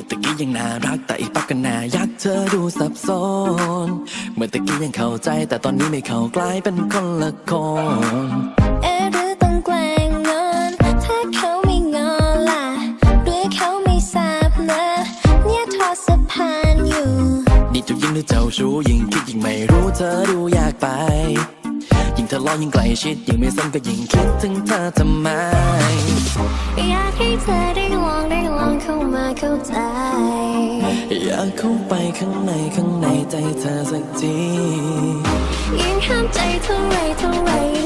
ยังน่ารักแต่อีกปักก็น่ายักเธอดูสับสนเมื่อตะกี้ยังเข้าใจแต่ตอนนี้ไม่เข้ากลายเป็นคนละคนเอะหรือต้องแกล้งงอนถ้าเขาไม่งอนล่ะหรือเขาไม่ทราบนะเนี่ยทอดสะพานอยู่นี่เจ้ายิ่งหรือเจ้าชู้ยิ่งคิดยิ่งไม่รู้เธอดูอยากไปยิ่งทะเลาะยิ่งใกล้ชิดยิ่งไม่สนก็ยิ่งคิดถึงเธอทำไมอยากให้เธอได้ลองได้ลอง เข้ามาเข้าใจ อยากเข้าไปข้างในข้างในใจเธอสักทียิ่งห้ามใจเท่าไรเท่าไร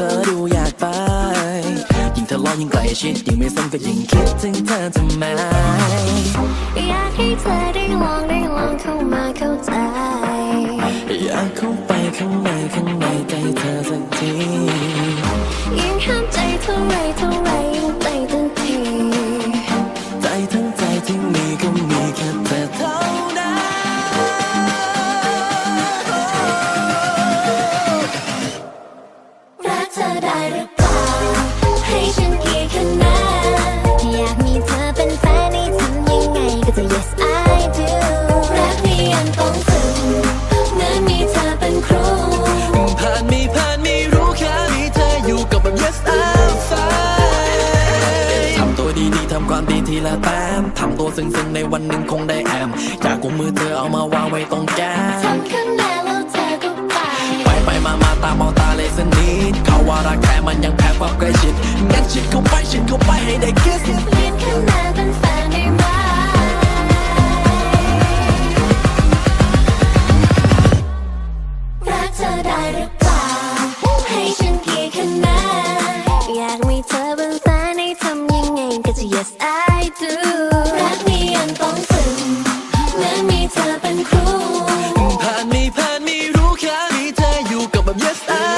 เธอดูอยากไป ยิ่งทะเลาะยิ่งใกล้ชิดยิ่งไม่สนก็ยิ่งคิดถึงเธอทำไม อยากให้เธอได้ลองได้ลองเข้ามาเข้าใจ อยากเข้าไปข้างในข้างในใจเธอสักที ละแต้มทำตัวซึ้งๆในวันหนึ่งคงได้แอมอยากกุมมือเธอเอามาวางไว้ตรงแก้มทำคะแนนแล้วเธอก็ไป ไปไปมามาตามมองตาเลยสนิทเขาว่ารักแท้มันยังแพ้ความใกล้ชิดงั้นชิดเข้าไปชิดเข้าไปให้ได้คิส เปลี่ยนคะแนนเป็นแฟนได้ไหม รักเธอได้หรือเปล่า ให้ฉันกี่คะแนนอยากมีเธอเป็นแฟนให้ทำยังไงก็จะ yes I เธออยู่กับแบบ yes I'm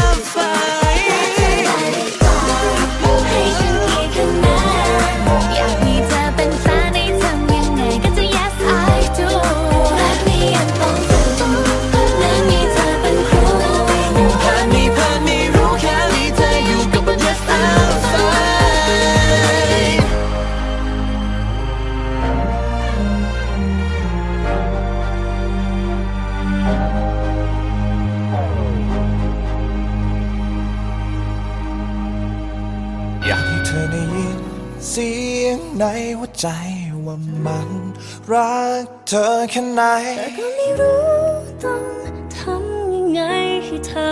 ในหัวใจว่ามันรักเธอแค่ไหน แต่ก็ไม่รู้ต้องทำยังไงให้เธอ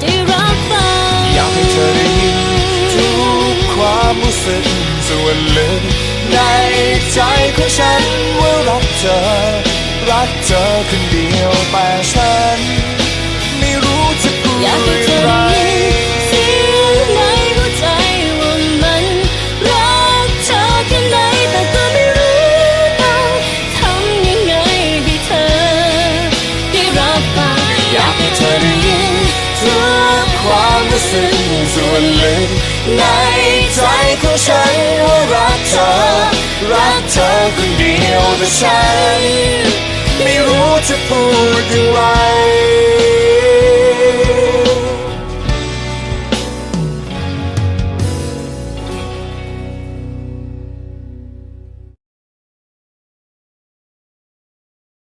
ได้รับฟังอยากให้เธอได้ยินทุกความรู้สึกส่วนลึกในใจของฉันว่ารักเธอ รักเธอคนเดียวแต่ฉัน ลึกในใจของฉันว่ารักเธอ รักเธอคนเดียวแต่ฉัน ไม่รู้จะพูดอย่างไร